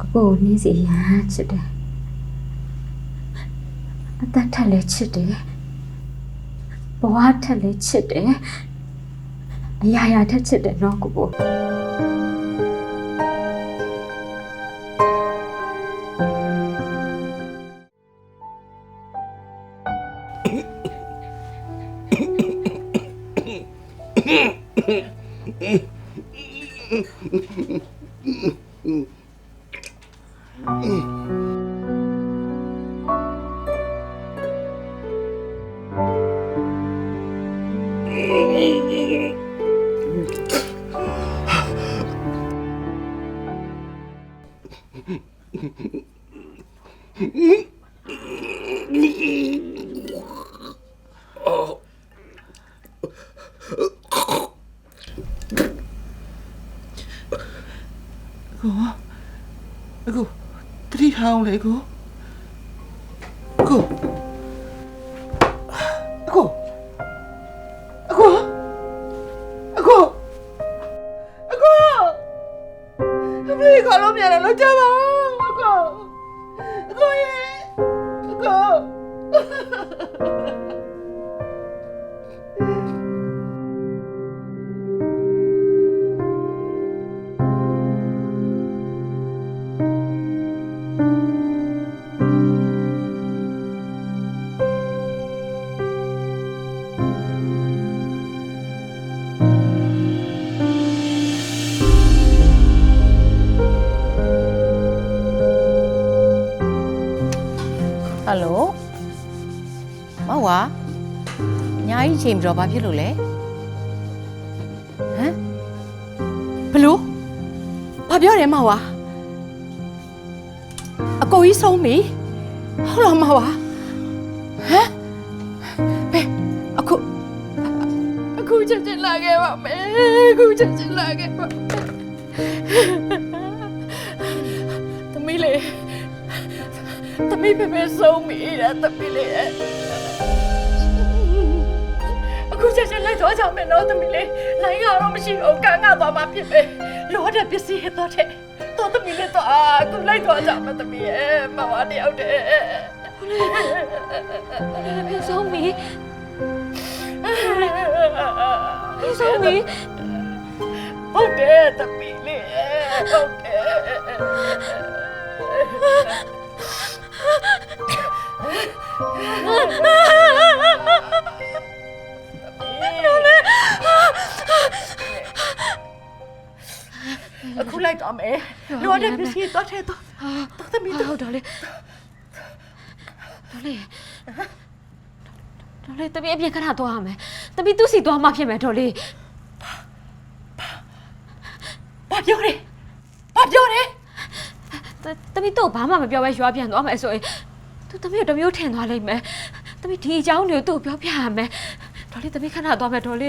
ကိုကိုကိုနင်းစီရမ်းချစ်တယ်အသက်ထက်လည်းချစ်တယ်ဘဝထက်လည်းချစ်တယ်အရာရာထက်ချစ်တယ်နော်ကိုကို ကိုအကိုတတိထောင်လေကိုအကိုအကိုအကိုအကိုအကိုအမေခါလို့မြန်တယ်လို့ကြပါ ကြီးချိန်ပြီးတော့ဘာဖြစ်လို့လဲဟမ်ဘလို့ဘာပြောတယ်မဝါအကိုကြီးဆုံးပြီဟုတ်လားမဝါဟမ်ဘယ်အခုအခုချက်ချင်းလာခဲ့ပါမယ်အခုချက်ချင်းလာခဲ့ပါမယ်သမီးလေးသမီးဖေဖေဆုံးပြီတဲ့သမီးလေးရဲ့ အခုချက်ချင်းလိုက်သွားကြမယ်နော်သမီးလေးလိုင်းကတော့မရှိတော့ကန်းကသွားမှဖြစ်ပဲလောတဲ့ပစ္စည်းတော့တဲ့တော့သမီးလေးတော့အခုလိုက်သွားကြမယ်သမီးရဲ့မမတယောက်တည်းဖေဆုံးပြီဖေဆုံးပြီဟုတ်တယ်သမီးလေးဟုတ်တယ် လိုက်တော့မယ်လောတဲ့ပစ္စည်းတော့တဲ့တော့တော့သမီးဟုတ်တော်လေတော်လေတော်လေတပည့်အပြင်ခဏသွားရမယ်တပည့်သူ့စီသွားမှဖြစ်မယ်တော်လေဘာပြောလဲဘာပြောလဲတပည့်တော့ဘာမှမပြောဘဲရွာပြန်သွားမယ်ဆိုရင်သူတပည့်ကိုတစ်မျိုးထင်သွားလိမ့်မယ်တပည့်ဒီအကြောင်းတွေကိုသူ့ကိုပြောပြရမယ်တော်လေတပည့်ခဏသွားမယ်တော်လေ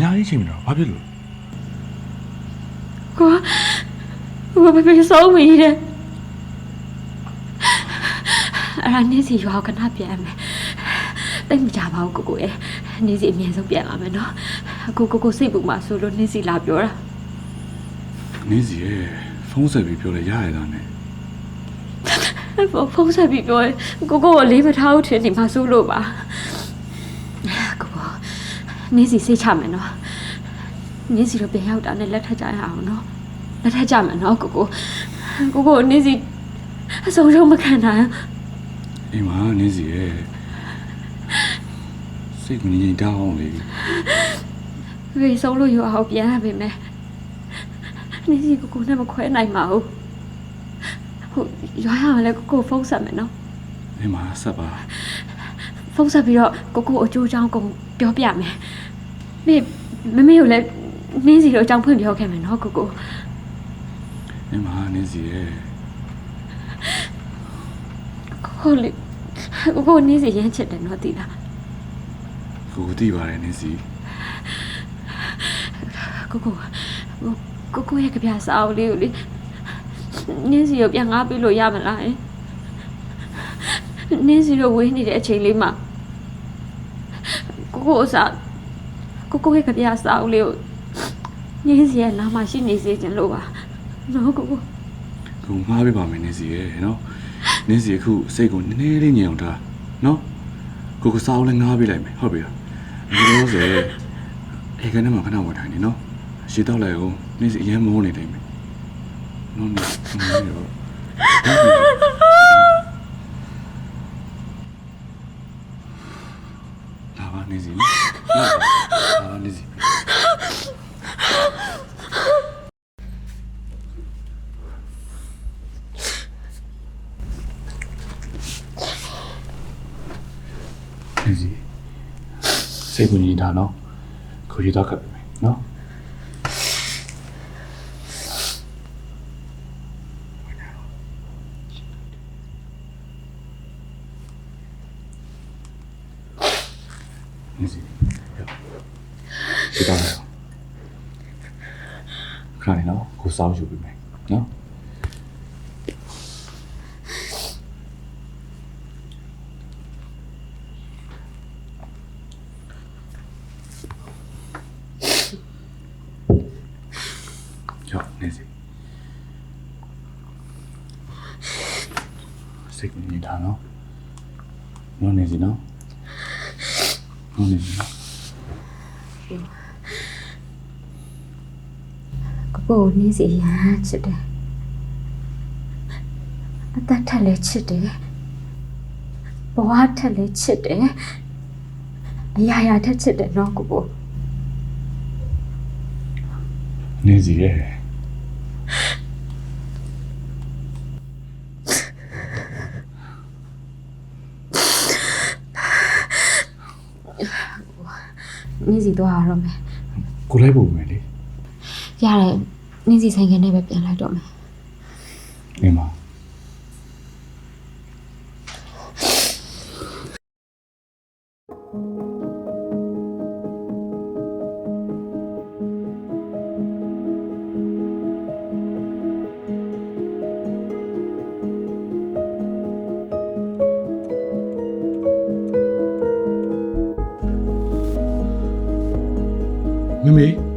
ညာကြီးချိန်မတော့ဘာဖြစ်လို့ကိုကိုဘယ်ပဲဆုံးပြီတဲ့အဲ့ဒါနေစီရွာကိုခဏပြန်မယ်တိတ်မကြပါဘူးကိုကိုရဲ့နေစီအမြဲဆုံးပြန်လာမယ်နော်အခုကိုကိုစိတ်ပူမှဆိုလို့နေစီလာပြောတာနင်းစီရဲ့ဖုန်းဆက်ပြီးပြောလဲရရတာနဲ့ဖုန်းဖုန်းဆက်ပြီးပြောရင်ကိုကိုကိုလေးမထားဘူးထင်နေမှာစိုးလို့ပါကိုကို နင်းစီစိတ်ချမယ်နော်နင်းစီတော့ပြန်ရောက်တာနဲ့လက်ထပ်ကြရအောင်နော်လက်ထပ်ကြမယ်နော်ကိုကိုကိုကိုနင်းစီအဆုံးရှုံးမခံနိုင်အိမ်မှာနင်းစီရဲ့စိတ်ကငြိမ်တောင်းအောင်လေရေဆုံးလို့ရအောင်ပြန်ရပါမယ်နင်းစီကိုကိုနဲ့မခွဲနိုင်ပါဘူးဟုတ်ရွာရအောင်လဲကိုကိုဖုန်းဆက်မယ်နော်အိမ်မှာဆက်ပါ ဖုန်းဆက်ပြီးတော့ကိုကိုအကျိုးအကြောင်းကိုပြောပြမယ်မေမမေကိုလည်းနင်းစီတို့အကြောင်းဖွင့်ပြောခဲ့မယ်နော်ကိုကိုအိမ်မှာနင်းစီရဲ့ဟုတ်လေကိုကိုနင်းစီရမ်းချစ်တယ်နော်တိလားကိုကိုသိပါတယ်နင်းစီကိုကိုကိုကိုရဲ့ကြပြစာအုပ်လေးကိုလေနင်းစီကိုပြန်ငားပြီးလို့ရမလားယင်နင်းစီတို့ဝေးနေတဲ့အချိန်လေးမှာ ကိုကိုအစားကိုကိုရဲ့ကြပြစာအုပ်လေးကိုနင်းစီရဲ့နားမှာရှိနေစေချင်လို့ပါနော်ကိုကိုကိုငှားပေးပါမယ်နင်းစီရဲ့နော်နင်းစီအခုစိတ်ကိုနည်းနည်းလေးငြိမ်အောင်ထားနော်ကိုကိုစားအောင်လည်းငှားပေးလိုက်မယ်ဟုတ်ပြီလားဒီလိုဆိုရင်အေကနေမှာခဏဝင်ထိုင်နေနော်ရှင်းတော့လိုက်အောင်နင်းစီအရင်မိုးနေလိမ့်မယ်နော်နင်း နင်းရောလာပါနေစီနော်လာပါလာပါနေစီနေစီစိတ်ကိုညင်တာနော်ကိုရီတော့ခပ်ပြီမယ်နော်နေစီရောရှိတာလေ ခါနေနော်ကိုစောင်းယူပြီမယ်နော်ကြောက်နေစီစိတ်ကနေတာနော်နော်နေစီနော်နော်နေစီနော် ကိုကိုနင်းစီရမ်းချစ်တယ်အသက်ထက်လည်းချစ်တယ်ဘဝထက်လည်းချစ်တယ်အရာရာထက်ချစ်တယ်နော်ကိုကိုနေစီရဲ့နင်းစီသွားရတော့မယ်ကိုလိုက်ဖို့မယ်လေရတယ် နင်းစီဆိုင်ကနေပဲပြန်လိုက်တော့မယ်နေမှာမမေ